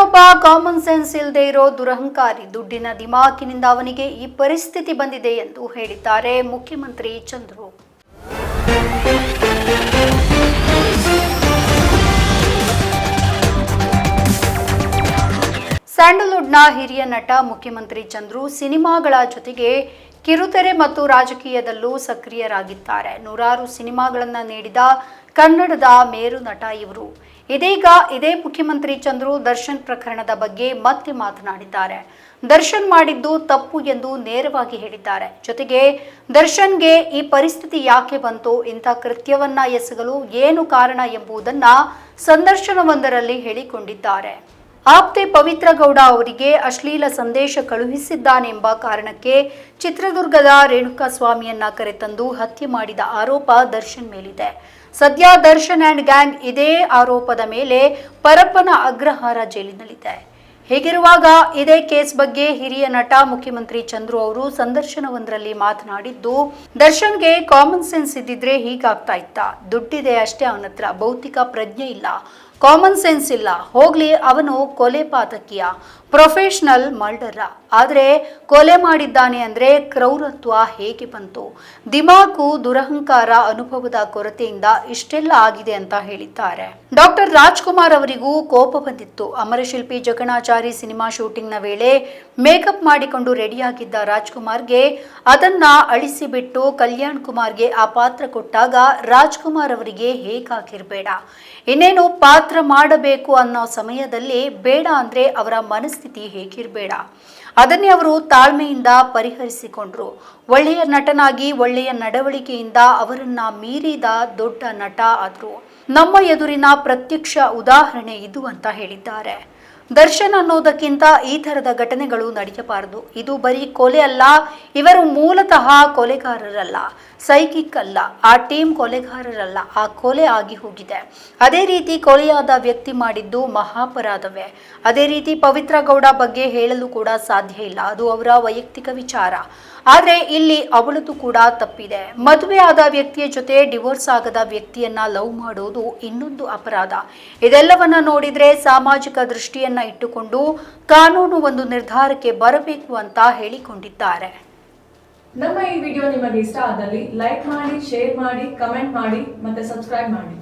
ಒಬ್ಬ common sense ಇಲ್ಲದೆ ಇರೋ ದುರಹಂಕಾರಿ ದುಡ್ಡಿನ ದಿಮಾಕಿನಿಂದ ಅವನಿಗೆ ಈ ಪರಿಸ್ಥಿತಿ ಬಂದಿದೆ ಎಂದು ಹೇಳಿದ್ದಾರೆ ಮುಖ್ಯಮಂತ್ರಿ ಚಂದ್ರು. ಸ್ಯಾಂಡಲ್ವುಡ್ನ ಹಿರಿಯ ನಟ ಮುಖ್ಯಮಂತ್ರಿ ಚಂದ್ರು ಸಿನಿಮಾಗಳ ಜೊತೆಗೆ ಕಿರುತೆರೆ ಮತ್ತು ರಾಜಕೀಯದಲ್ಲೂ ಸಕ್ರಿಯರಾಗಿದ್ದಾರೆ. ನೂರಾರು ಸಿನಿಮಾಗಳನ್ನು ನೀಡಿದ ಕನ್ನಡದ ಮೇರು ನಟ ಇವರು. ಇದೀಗ ಇದೇ ಮುಖ್ಯಮಂತ್ರಿ ಚಂದ್ರು ದರ್ಶನ್ ಪ್ರಕರಣದ ಬಗ್ಗೆ ಮತ್ತೆ ಮಾತನಾಡಿದ್ದಾರೆ. ದರ್ಶನ್ ಮಾಡಿದ್ದು ತಪ್ಪು ಎಂದು ನೇರವಾಗಿ ಹೇಳಿದ್ದಾರೆ. ಜೊತೆಗೆ ದರ್ಶನ್ಗೆ ಈ ಪರಿಸ್ಥಿತಿ ಯಾಕೆ ಬಂತು, ಇಂಥ ಕೃತ್ಯವನ್ನ ಎಸಗಲು ಏನು ಕಾರಣ ಎಂಬುದನ್ನ ಸಂದರ್ಶನವೊಂದರಲ್ಲಿ ಹೇಳಿಕೊಂಡಿದ್ದಾರೆ. ಆಪ್ತೆ ಪವಿತ್ರ ಗೌಡ ಅವರಿಗೆ ಅಶ್ಲೀಲ ಸಂದೇಶ ಕಳುಹಿಸಿದ್ದಾನೆಂಬ ಕಾರಣಕ್ಕೆ ಚಿತ್ರದುರ್ಗದ ರೇಣುಕಾ ಸ್ವಾಮಿಯನ್ನ ಕರೆತಂದು ಹತ್ಯೆ ಮಾಡಿದ ಆರೋಪ ದರ್ಶನ್ ಮೇಲಿದೆ. ಸದ್ಯ ದರ್ಶನ್ ಅಂಡ್ ಗ್ಯಾಂಗ್ ಇದೇ ಆರೋಪದ ಮೇಲೆ ಪರಪ್ಪನ ಅಗ್ರಹಾರ ಜೈಲಿನಲ್ಲಿದೆ. ಹೀಗಿರುವಾಗ ಇದೇ ಕೇಸ್ ಬಗ್ಗೆ ಹಿರಿಯ ನಟ ಮುಖ್ಯಮಂತ್ರಿ ಚಂದ್ರು ಅವರು ಸಂದರ್ಶನವೊಂದರಲ್ಲಿ ಮಾತನಾಡಿದ್ದು, ದರ್ಶನ್ಗೆ ಕಾಮನ್ ಸೆನ್ಸ್ ಇದ್ದಿದ್ರೆ ಹೀಗಾಗ್ತಾ ಇತ್ತ. ದುಡ್ಡಿದೆ ಅಷ್ಟೇ ಅವನತ್ರ, ಭೌತಿಕ ಪ್ರಜ್ಞೆ ಇಲ್ಲ. ಕಾಮನ್ ಸೆನ್ಸ್ ಇಲ್ಲ. ಹೋಗ್ಲಿ, ಅವನು ಕೊಲೆ ಪಾತಕಿಯ. ಪ್ರೊಫೆಷನಲ್ ಮರ್ಡರ ಆದರೆ ಕೊಲೆ ಮಾಡಿದ್ದಾನೆ ಅಂದರೆ ಕ್ರೌರತ್ವ ಹೇಗೆ ಬಂತು? ದಿಮಾಕು ದುರಹಂಕಾರ ಅನುಭವದ ಕೊರತೆಯಿಂದ ಇಷ್ಟೆಲ್ಲ ಆಗಿದೆ ಅಂತ ಹೇಳಿದ್ದಾರೆ. ಡಾಕ್ಟರ್ ರಾಜ್ಕುಮಾರ್ ಅವರಿಗೂ ಕೋಪ ಬಂದಿತ್ತು. ಅಮರಶಿಲ್ಪಿ ಜಗಣಾಚಾರಿ ಸಿನಿಮಾ ಶೂಟಿಂಗ್ನ ವೇಳೆ ಮೇಕಪ್ ಮಾಡಿಕೊಂಡು ರೆಡಿಯಾಗಿದ್ದ ರಾಜ್ಕುಮಾರ್ಗೆ ಅದನ್ನ ಅಳಿಸಿಬಿಟ್ಟು ಕಲ್ಯಾಣ್ ಕುಮಾರ್ಗೆ ಆ ಪಾತ್ರ ಕೊಟ್ಟಾಗ ರಾಜ್ಕುಮಾರ್ ಅವರಿಗೆ ಹೇಗಾಗಿರ್ಬೇಡ. ಇನ್ನೇನು ಪಾತ್ರ ಮಾಡಬೇಕು ಅನ್ನೋ ಸಮಯದಲ್ಲಿ ಬೇಡ ಅಂದ್ರೆ ಅವರ ಮನಸ್ಥಿತಿ ಹೇಗಿರಬೇಡ. ಅದನ್ನೇ ಅವರು ತಾಳ್ಮೆಯಿಂದ ಪರಿಹರಿಸಿಕೊಂಡ್ರು. ಒಳ್ಳೆಯ ನಟನಾಗಿ ಒಳ್ಳೆಯ ನಡವಳಿಕೆಯಿಂದ ಅವರನ್ನ ಮೀರಿದ ದೊಡ್ಡ ನಟ ಆದ್ರು. ನಮ್ಮ ಎದುರಿನ ಪ್ರತ್ಯಕ್ಷ ಉದಾಹರಣೆ ಇದು ಅಂತ ಹೇಳಿದ್ದಾರೆ. ದರ್ಶನ್ ಅನ್ನೋದಕ್ಕಿಂತ ಈ ಥರದ ಘಟನೆಗಳು ನಡೆಯಬಾರದು ಇದು ಬರೀ ಕೊಲೆ ಅಲ್ಲ, ಇವರು ಮೂಲತಃ ಕೊಲೆಗಾರರಲ್ಲ ಸೈಕಿಕ್ ಅಲ್ಲ, ಆ ಟೀಮ್ ಕೊಲೆಗಾರರಲ್ಲ, ಆ ಕೊಲೆ ಆಗಿ ಹೋಗಿದೆ. ಅದೇ ರೀತಿ ಕೊಲೆಯಾದ ವ್ಯಕ್ತಿ ಮಾಡಿದ್ದು ಮಹಾಪರಾಧವೇ. ಅದೇ ರೀತಿ ಪವಿತ್ರ ಗೌಡ ಬಗ್ಗೆ ಹೇಳಲು ಕೂಡ ಸಾಧ್ಯ ಇಲ್ಲ. ಅದು ಅವರ ವೈಯಕ್ತಿಕ ವಿಚಾರ. ಆದರೆ ಇಲ್ಲಿ ಅವಳದು ಕೂಡ ತಪ್ಪಿದೆ. ಮದುವೆ ಆದ ವ್ಯಕ್ತಿಯ ಜೊತೆ ಡಿವೋರ್ಸ್ ಆಗದ ವ್ಯಕ್ತಿಯನ್ನ ಲವ್ ಮಾಡೋದು ಇನ್ನೊಂದು ಅಪರಾಧ. ಇದೆಲ್ಲವನ್ನ ನೋಡಿದ್ರೆ ಸಾಮಾಜಿಕ ದೃಷ್ಟಿಯನ್ನ ಇಟ್ಟುಕೊಂಡು ಕಾನೂನು ಒಂದು ನಿರ್ಧಾರಕ್ಕೆ ಬರಬೇಕು ಅಂತ ಹೇಳಿಕೊಂಡಿದ್ದಾರೆ. ನಮ್ಮ ಈ ವಿಡಿಯೋ ನಿಮಗೆ ಇಷ್ಟ ಆದಲ್ಲಿ ಲೈಕ್ ಮಾಡಿ, ಶೇರ್ ಮಾಡಿ, ಕಮೆಂಟ್ ಮಾಡಿ ಮತ್ತೆ ಸಬ್ಸ್ಕ್ರೈಬ್ ಮಾಡಿ.